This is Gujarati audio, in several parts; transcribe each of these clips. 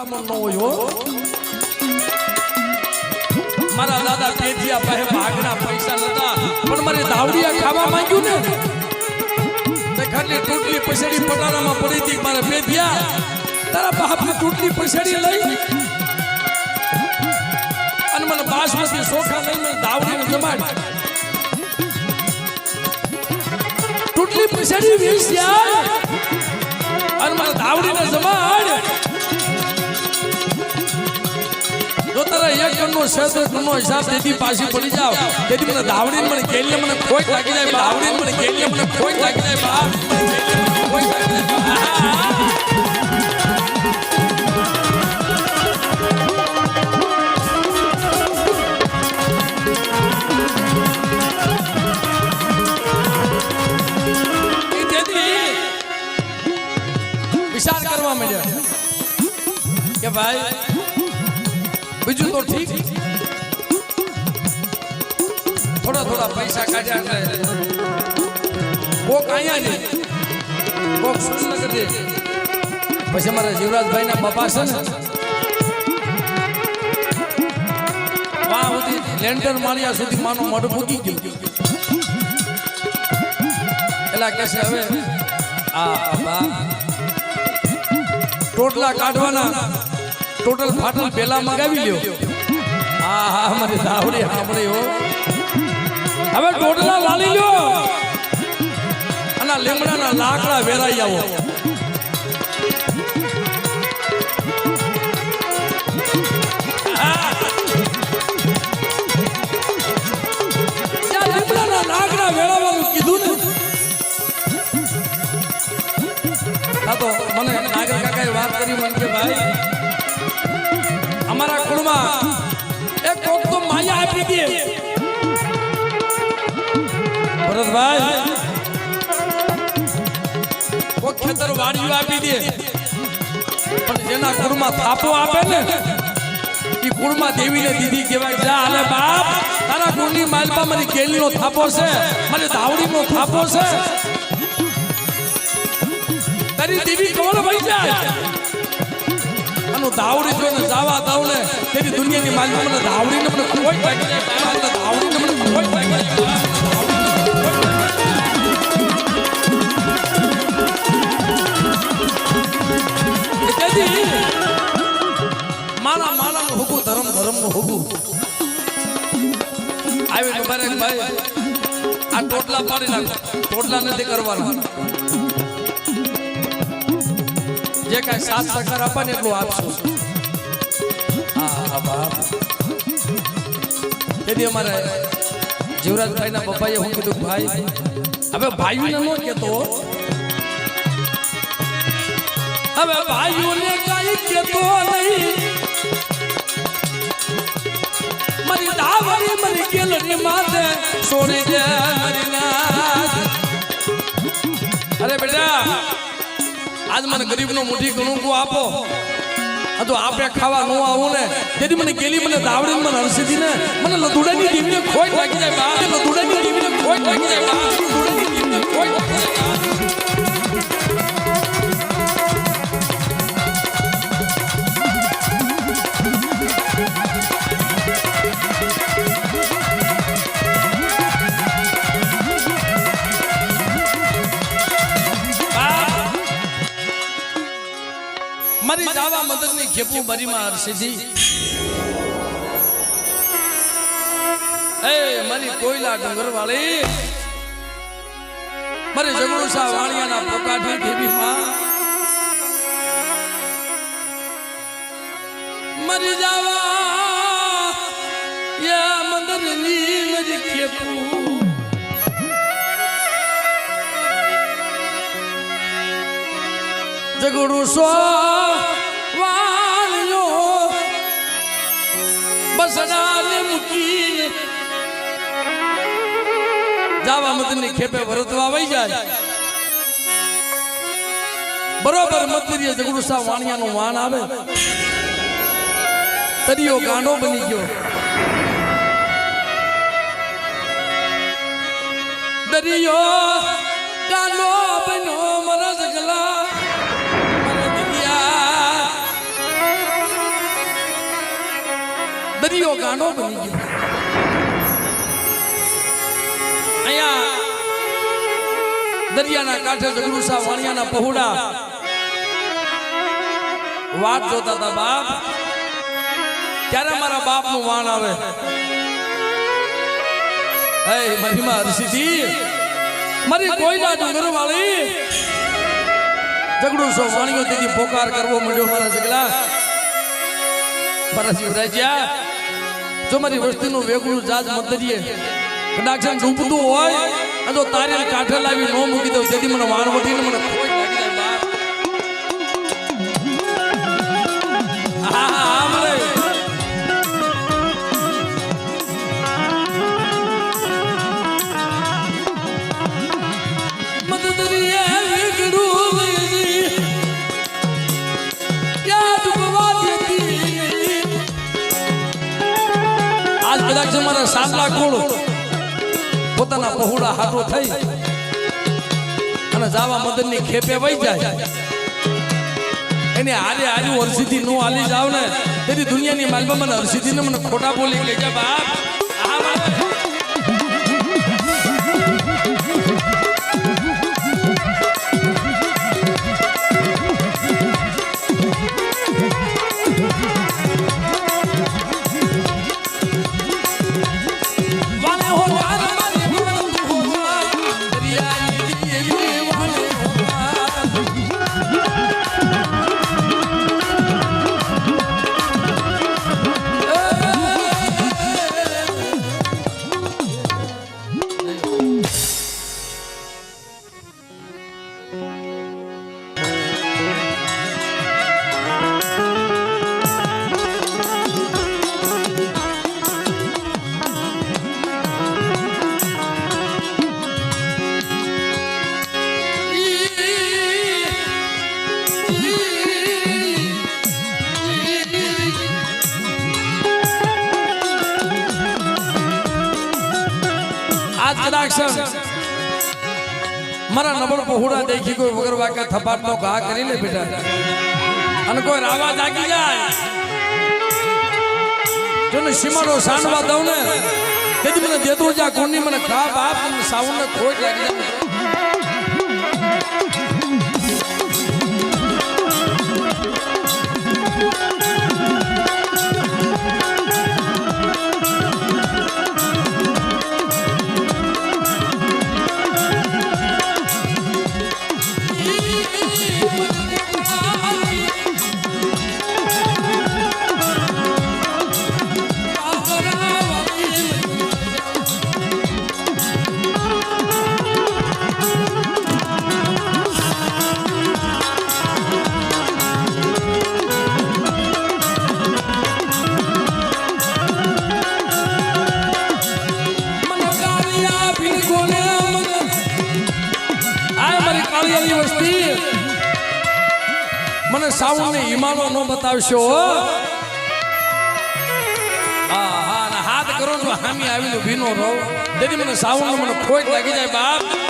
પકડામણ ન હોય હો મારા દાદા પેઢિયા પાસે ભાગના પૈસા નતા પણ મારે દાવડિયા ખાવા માંગ્યું ને તે ઘરની ટૂટલી પછેડી પટારામાં પડી હતી મારા પેઢિયા તારા બાપની ટૂટલી પછેડી લઈ અને મને બાસમતી સોખા લઈ મને દાવડીને જમાડ ટૂટલી પછેડી વેચ્યા અને મને દાવડીને જમાડ એક કણનો શેત્ર કણનો હિસાબ તેથી પાછી પડી જાવ તેથી મને દાવડીને મને કેલને મને ખોટ લાગી જાય, દાવડીને મને કેલને મને કોઈ લાગી જાય બાપ વિચાર કરવા માંડ્યા. કે ભાઈ બીજું તો ઠીક. થોડા થોડા પૈસા કાઢ્યા એટલે કોક અહીંયા નહીં કોક સુરેન્દ્રનગર દે પછી અમારા જીવરાજભાઈ ના બાપા છે ને. વાહ સુધી લેન્ડર માળિયા સુધી માનું મોઢું મૂકી ગયું. એટલે કે છે હવે, આ બાબા ટોટલા કાઢવાના. ટોટલ ફાટલ પેલા મંગાવી લ્યો. હા હા મારી દાવડી સાંભળી હો. હવે ટોટલા લાલી લ્યો. અને લીમડાના લાકડા વેરાઈ આવો. જ્યાં લીમડાના લાકડા વેરાવાનું કીધું ને. હા તો મને નાગર કાકાએ વાત કરી મને કે ભાઈ અમારા કુળમાં એક કોક તો માયા આપી દે. ભરતભાઈ, કોક ખેતર વાડીઓ આપી દે. પણ જેના કુળમાં થાપો આપે ને એ કુળમાં દેવીને દીધી કહેવાય, જા હાલે બાપ, તારા કુળની માલપા મારી કેલીનો થાપો છે મારી દાવડીનો થાપો છે. તારી દેવી કોણ ભાઈ જાય? આનું દાવડી ને જાવા દાવને તેની દુનિયાની માલમાં મને દાવડીને મને કોઈ જાય મને કોઈ લાગી મારા માનાનું હુકું ધર્મનું હુકુ આવી તો મારે ભાઈ આ ટોટલા પાડી નાખો. ટોટલા નથી કરવાના. જે કાંઈ સાથ સહકાર આપે ને એટલું આપશું. અમારે જીવરાજભાઈના પપ્પાએ હું કીધું, ભાઈ? હવે ભાઈઓને ન કેતો હવે ભાઈઓને કઈ કેતો નહીં. મારી દાવરી મારી કેલની માથે છોડી દે મારી. અરે બેટા આજ મને ગરીબનો મુઠી ગણું આપો. તો આપણે ખાવા ન આવું ને. તેથી મને કેલી મને દાવડી મને હરસીથી ને. મને લધુડાની દીવીને ખોટ લાગી જાય બા. ખોટ લાગી જાય બા. લધુડાની દીવીને ખોટ લાગી જાય જાવા મદદની ખેપું બરીમાં હરસીથી એ મારી કોયલા ડુંગર વાળી મારી જગડુસા વાણિયાના પોકાઠી દેવી માં મરી જાવા. યા મંદરની મારી ખેપું. જગડુસો મૂકીને જાવા મતની ખેપે ભરતવા વઈ જાય. બરોબર મતરીએ જગડુસા વાણિયાનું વાણ આવે. તરીયો ગાંડો બની ગયો. દરિયો ગાંડો બન્યો મારા દરિયો ગાંડો બની ગયો. અહીંયા દરિયાના કાંઠે જગડુસા વાણિયાના પહોડા વાત જોતા હતા, બાપ, ક્યારે મારા બાપનું વાણ આવે? હે મારી માં હરસિદ્ધિ મારી કોઈના ડુંગર વાળી. જગડુસો વાણીઓ તેથી પોકાર કરવો મળ્યો મારા જગલા મારા શિવરાજ્યા જો મારી વસ્તીનું વેગળું જાજ મંતરીએ કદાચ ડૂબતું હોય અને જો તારે કાંઠે લાવી નો મૂકી દઉં, જેથી મને વાણ વટીને મને ખોટ આજ મારા સાંભળા કુળ પોતાના પહોળા હાથો થઈ અને જાવા મદનની ખેપે વહી જાય. એને હારે હારી હરસિદ્ધિ નો હાલી જાવ ને. તેથી દુનિયાની માલમાં મને હરસિદ્ધિને મને ખોટા બોલી કહે જાય બાપ આજ કદાચ મારા નબળ પહોળા દેખી કોઈ વગર વાકા થપાટ નો ઘા કરી લે બેટા. અને કોઈ રાવા જાગી જાય. જોને સીમાડો સાંડવા દઉં ને, તેથી મને દેતો જા કોની મને ખા બાપ સાવન ખોટ લાગી જાય. મને સાવન ને હિમાલો નો બતાવશો હાથ કરો હામી આવીને ભીનો રહો. તેથી મને સાવન મને ખોટ લાગી જાય, બાપ.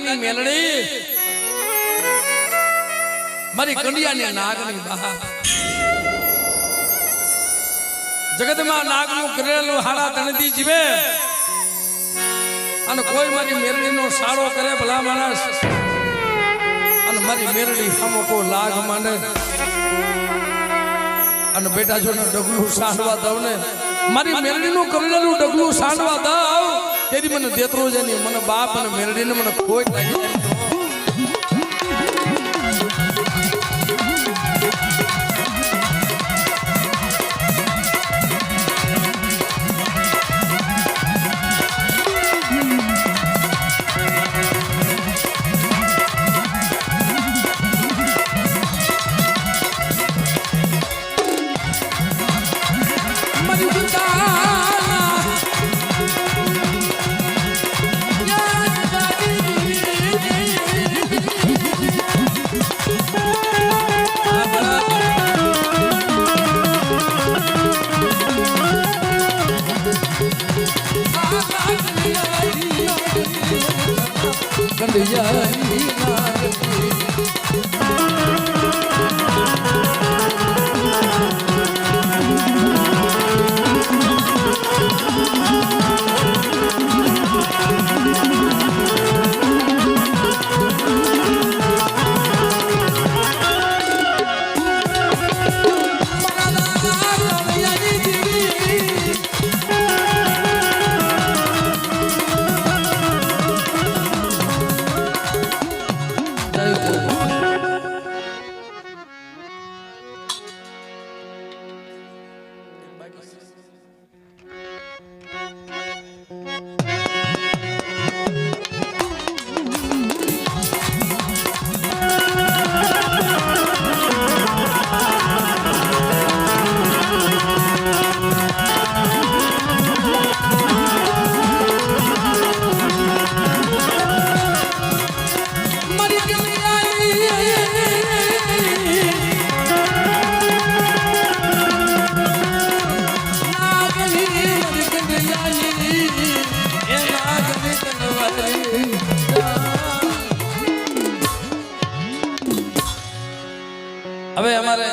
ઉગતાની મેલડી. મારી કંડિયાની નાગની બહાર જગતમાં નાગનું કરેલું હાડા તણતી જીવે. અને કોઈ મારી મેરડીનો સાળો કરે ભલા માણસ. અને મારી મેરડી હમકો લાગ માંડે અને બેટા જો ને ડગલું સાંડવા દઉં ને મારી મેરડીનું કરેલું ડગલું સાંડવા દઉં. તેથી મને દેતરો છે મને બાપ અને મેરડીને મને કોઈ લાગી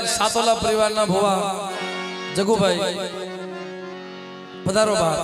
સાતોલા પરિવારના ભોવા જગુભાઈ પધારો બા